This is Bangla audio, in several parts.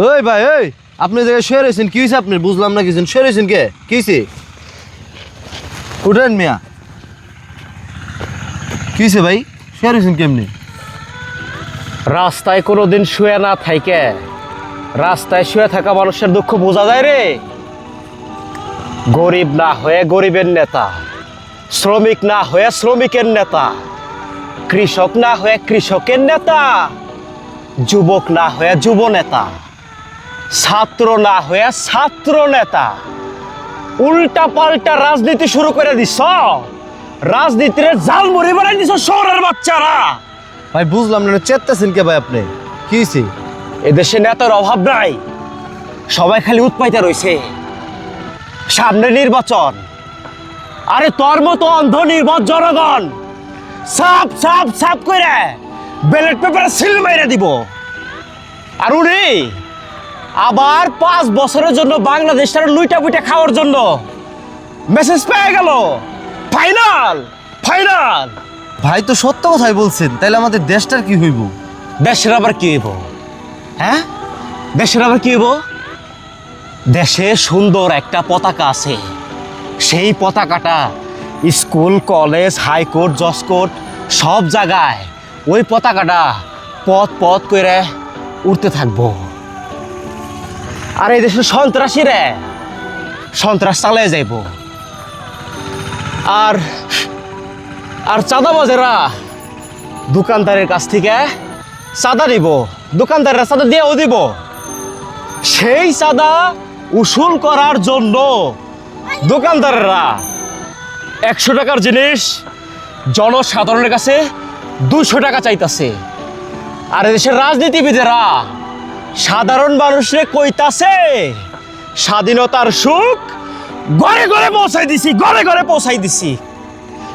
ওই ভাই, ওই, আপনি জায়গায় শুয়ে রয়েছেন, কি হয়েছে আপনি বুঝলাম না কিছু শুয়ে রয়েছেন কে? কি হয়েছে উঠেন মিয়া। কি হয়েছে ভাই? শুয়ে রয়েছেন কেমনি? রাস্তায় কোনোদিন শুয়ে না থাইকে রাস্তায় শুয়ে থাকা মানুষের দুঃখ বোঝা যায় রে। গরিব না হয়ে গরিবের নেতা, শ্রমিক না হয়ে শ্রমিকের নেতা, কৃষক না হয়ে কৃষকের নেতা, যুবক না হয়ে যুব নেতা। ছাত্র না হয়ে ছাত্র নেতা। উল্টা পাল্টা রাজনীতি শুরু করে দিছ। রাজনীতির জাল মুড়ি বানাই দিছ শহরের বাচ্চারা। ভাই বুঝলাম না চেত্তাছেন কে ভাই আপনি? কি হয়েছে এদেশে নেতার অভাব নাই। সবাই খালি উৎপাইতে রইছে। সামনে নির্বাচন। আরে তোর মতো অন্ধ নির্বাচ জনগণ সাপ সাপ সাপ করে ব্যালট পেপারে সিল মাইরে দিব। আর উনি আবার পাঁচ বছরের জন্য বাংলাদেশটার লুইটা পুইটা খাওয়ার জন্য। মেসেজ পেয়ে গেল। ফাইনাল ফাইনাল ভাই তো সত্য কথাই বলছেন তাইলে আমাদের দেশটার কি হইব? দেশের আবার কি হইব? হ্যাঁ? দেশের আবার কি হইব? দেশে সুন্দর একটা পতাকা আছে। সেই পতাকাটা স্কুল কলেজ হাইকোর্ট জজ কোর্ট সব জায়গায় ওই পতাকাটা পথ পথ করে উঠতে থাকব। আর এই দেশের সন্ত্রাসী রে। সন্ত্রাস চালিয়ে যাইব। আর আর চাঁদাবাজেরা দোকানদারের কাছ থেকে চাঁদা দিব। দোকানদারের চাঁদা দিয়েও দিব। সেই চাঁদা উসুল করার জন্য দোকানদাররা একশো টাকার জিনিস জনসাধারণের কাছে দুশো টাকা চাইতাছে। আর দেশের রাজনীতিবিদেরা সাধারণ মানুষরে কইতাছে, স্বাধীনতার সুখ ঘরে ঘরে পৌঁছাই দিছি, ঘরে ঘরে পৌঁছাই দিছি।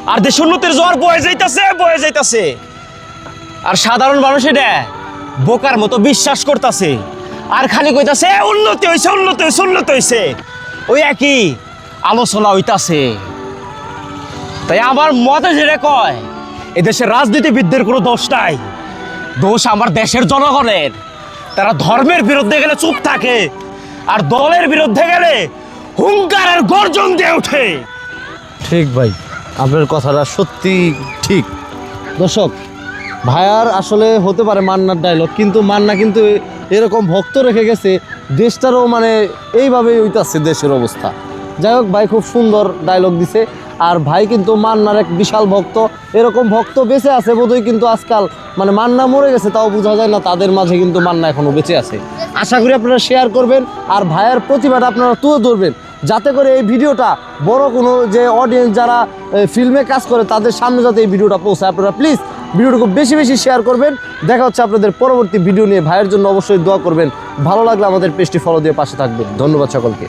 আর দেশ উন্নতির জোয়ার বয়ে যাইতাছে বয়ে যাইতাছে। আর সাধারণ মানুষ এটা বোকার মতো বিশ্বাস করতেছে। আর খালি কইতাছে উন্নতি হইছে উন্নতি হইছে উন্নতি হইছে। ওই একই আলোচনা হইতাছে। তাই আমার মতে যেটা কয় এদেশের রাজনীতিবিদদের কোনো দোষ নাই। দোষ আমার দেশের জনগণের। তারা ধর্মের বিরুদ্ধে গেলে চুপ থাকে, আর দলের বিরুদ্ধে গেলে হুঙ্কার আর গর্জন দিয়ে ওঠে। ঠিক ভাই, আপনার কথাটা সত্যি ঠিক। দর্শক, ভাইয়ার আসলে হতে পারে মান্নার ডায়লগ কিন্তু মান্না কিন্তু এরকম ভক্ত রেখে গেছে, দেশটারও মানে এইভাবেই হইতাছে দেশের অবস্থা। যাই হোক, ভাই খুব সুন্দর ডায়লগ দিছে। আর ভাই কিন্তু মান্নার এক বিশাল ভক্ত। এরকম ভক্ত বেঁচে আছে বোধহয় কিন্তু আজকাল মানে মান্না মরে গেছে, তাও বোঝা যায় না তাদের মাঝে কিন্তু মান্না এখনও বেঁচে আছে। আশা করি আপনারা শেয়ার করবেন আর ভাইয়ের প্রতিভাটা আপনারা তুলে ধরবেন, যাতে করে এই ভিডিওটা বড় কোনো যে অডিয়েন্স যারা ফিল্মে কাজ করে, তাদের সামনে যাতে এই ভিডিওটা পৌঁছায়। আপনারা প্লিজ ভিডিওটা খুব বেশি বেশি শেয়ার করবেন। দেখা হচ্ছে আপনাদের পরবর্তী ভিডিও নিয়ে। ভাইয়ের জন্য অবশ্যই দোয়া করবেন। ভালো লাগলে আমাদের পেজটি ফলো দিয়ে পাশে থাকবেন। ধন্যবাদ সকলকে।